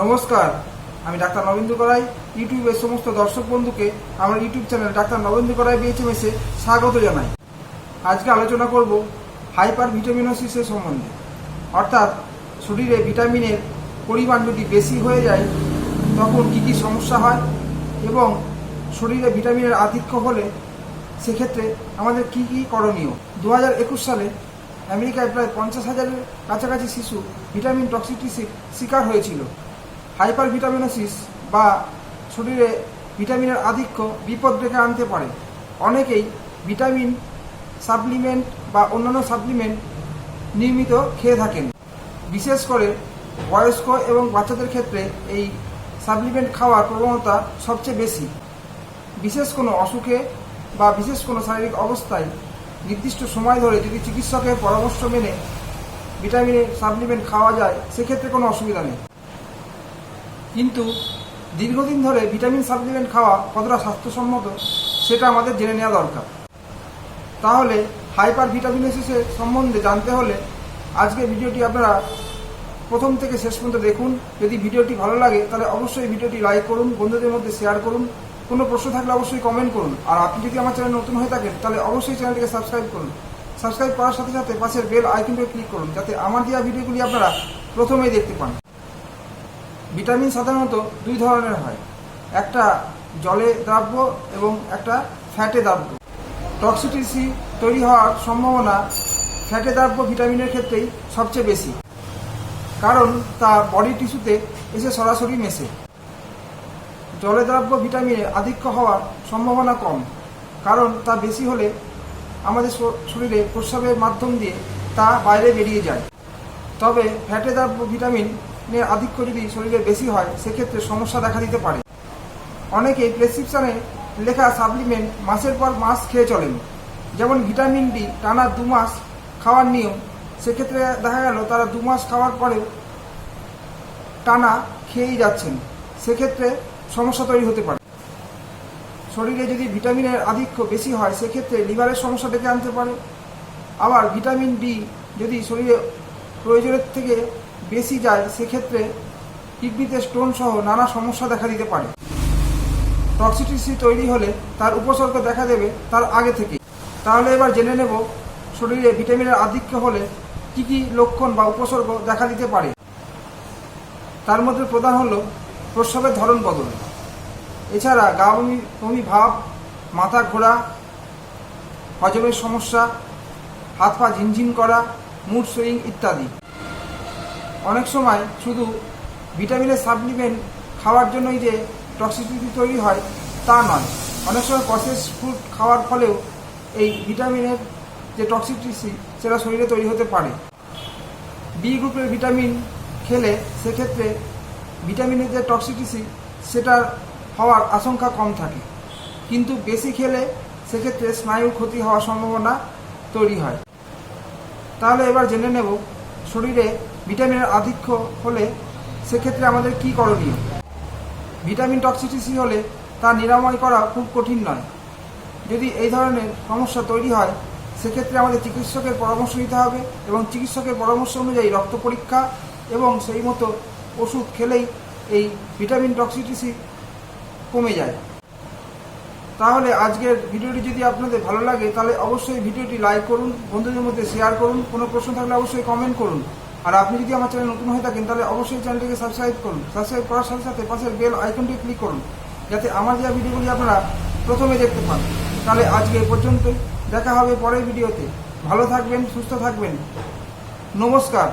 নমস্কার, আমি ডাক্তার নবেন্দু করাই। ইউটিউবের সমস্ত দর্শক বন্ধুকে আমার ইউটিউব চ্যানেল ডাক্তার নবেন্দু করাই বিএচএমএসে স্বাগত জানাই। আজকে আলোচনা করব হাইপার ভিটামিনোসিসের সম্বন্ধে। অর্থাৎ শরীরে ভিটামিনের পরিমাণ যদি বেশি হয়ে যায়, তখন কী কী সমস্যা হয় এবং শরীরে ভিটামিনের আধিক্য হলে সেক্ষেত্রে আমাদের কি কি করণীয়? দু হাজার একুশ সালে আমেরিকায় প্রায় পঞ্চাশ হাজারের কাছাকাছি শিশু ভিটামিন টক্সিটিসির শিকার হয়েছিল। হাইপার ভিটামিনোসিস বা শরীরে ভিটামিনের আধিক্য বিপদ ডেকে আনতে পারে। অনেকেই ভিটামিন সাপ্লিমেন্ট বা অন্যান্য সাপ্লিমেন্ট নিয়মিত খেয়ে থাকেন। বিশেষ করে বয়স্ক এবং বাচ্চাদের ক্ষেত্রে এই সাপ্লিমেন্ট খাওয়ার প্রবণতা সবচেয়ে বেশি। বিশেষ কোনো অসুখে বা বিশেষ কোনো শারীরিক অবস্থায় নির্দিষ্ট সময় ধরে যদি চিকিৎসকের পরামর্শ মেনে ভিটামিনের সাপ্লিমেন্ট খাওয়া যায়, সেক্ষেত্রে কোনো অসুবিধা নেই। কিন্তু দীর্ঘদিন ধরে ভিটামিন সাপ্লিমেন্ট খাওয়া কতটা স্বাস্থ্যসম্মত, সেটা আমাদের জেনে নেওয়া দরকার। তাহলে হাইপার ভিটামিনোসিসের সম্বন্ধে জানতে হলে আজকে ভিডিওটি আপনারা প্রথম থেকে শেষ পর্যন্ত দেখুন। যদি ভিডিওটি ভালো লাগে, তাহলে অবশ্যই ভিডিওটি লাইক করুন, বন্ধুদের মধ্যে শেয়ার করুন। কোনো প্রশ্ন থাকলে অবশ্যই কমেন্ট করুন। আর আপনি যদি আমার চ্যানেল নতুন হয়ে থাকেন, তাহলে অবশ্যই চ্যানেলটিকে সাবস্ক্রাইব করুন। সাবস্ক্রাইব করার সাথে সাথে পাশের বেল আইকনটি ক্লিক করুন, যাতে আমার দেওয়া ভিডিওগুলি আপনারা প্রথমেই দেখতে পান। ভিটামিন সাধারণত দুই ধরনের হয়। একটা জলে দ্রাব্য এবং একটা ফ্যাটে দ্রাব্য। টক্সিটিসি তৈরি হওয়ার সম্ভাবনা ফ্যাটে দ্রাব্য ভিটামিনের ক্ষেত্রেই সবচেয়ে বেশি। কারণ তা বডি টিস্যুতে এসে সরাসরি মেশে। জলে দ্রাব্য ভিটামিনের আধিক্য হওয়ার সম্ভাবনা কম। কারণ তা বেশি হলে আমাদের শরীরে প্রস্রাবের মাধ্যম দিয়ে তা বাইরে বেরিয়ে যায়। তবে ফ্যাটে দ্রাব্য ভিটামিনের আধিক্য যদি শরীরে বেশি হয়, সেক্ষেত্রে সমস্যা দেখা দিতে পারে। অনেকেই প্রেসক্রিপশনে লেখা সাপ্লিমেন্ট মাসের পর মাস খেয়ে চলেন। যেমন ভিটামিন ডি, টানা দু মাস খাওয়ার নিয়ম। সেক্ষেত্রে দেখা গেল তারা দু মাস খাওয়ার পরেও টানা খেয়েই যাচ্ছেন। সেক্ষেত্রে সমস্যা তৈরি হতে পারে। শরীরে যদি ভিটামিনের আধিক্য বেশি হয়, সেক্ষেত্রে লিভারের সমস্যা ডেকে আনতে পারে। আবার ভিটামিন ডি যদি শরীরে প্রয়োজনের থেকে বেশি যায়, সেক্ষেত্রে কিডনিতে স্টোন সহ নানা সমস্যা দেখা দিতে পারে। টক্সিটিসি তৈরি হলে তার উপসর্গ দেখা দেবে তার আগে থেকে। তাহলে এবার জেনে নেব শরীরে ভিটামিনের আধিক্য হলে কি কি লক্ষণ বা উপসর্গ দেখা দিতে পারে। তার মধ্যে প্রধান হলো প্রস্রাবের ধরন বদল। এছাড়া গা বমি বমি ভাব, মাথা ঘোরা, হজমের সমস্যা, হাত পা ঝিনঝিন করা মুড সুইং ইত্যাদি। অনেক সময় শুধু ভিটামিনের সাপ্লিমেন্ট খাওয়ার জন্যই যে টক্সিসিটি তৈরি হয়, তা নয়। অনেক সময় প্রসেস ফুড খাওয়ার ফলেও এই ভিটামিনের যে টক্সিটিসি সেটা শরীরে তৈরি হতে পারে। বি গ্রুপের ভিটামিন খেলে সেক্ষেত্রে ভিটামিনের যে টক্সিটিসি সেটার হওয়ার আশঙ্কা কম থাকে। কিন্তু বেশি খেলে সেক্ষেত্রে স্নায়ু ক্ষতি হওয়ার সম্ভাবনা তৈরি হয়। তাহলে এবার জেনে নেব শরীরে ভিটামিনের আধিক্য হলে সেক্ষেত্রে আমাদের কি করণীয়? ভিটামিন টক্সিটিসি হলে তা নিরাময় করা খুব কঠিন নয়। যদি এই ধরনের সমস্যা তৈরি হয়, সেক্ষেত্রে আমাদের চিকিৎসকের পরামর্শ নিতে হবে এবং চিকিৎসকের পরামর্শ অনুযায়ী রক্ত পরীক্ষা এবং সেই মতো ওষুধ খেলেই এই ভিটামিন টক্সিটিসি কমে যায়। তাহলে আজকের ভিডিওটি যদি আপনাদের ভালো লাগে, তাহলে অবশ্যই ভিডিওটি লাইক করুন, বন্ধুদের মধ্যে শেয়ার করুন, কোনো প্রশ্ন থাকলে অবশ্যই কমেন্ট করুন। আর আপনি যদি আমার চ্যানেল নতুন হয়ে থাকেন, তাহলে অবশ্যই চ্যানেলটিকে সাবস্ক্রাইব করুন। সাবস্ক্রাইব করার সাথে সাথে পাশের বেল আইকনটি ক্লিক করুন, যাতে আমার দেওয়া ভিডিওগুলি আপনারা প্রথমে দেখতে পান। তাহলে আজকে এ পর্যন্তই, দেখা হবে পরের ভিডিওতে। ভালো থাকবেন, সুস্থ থাকবেন। নমস্কার।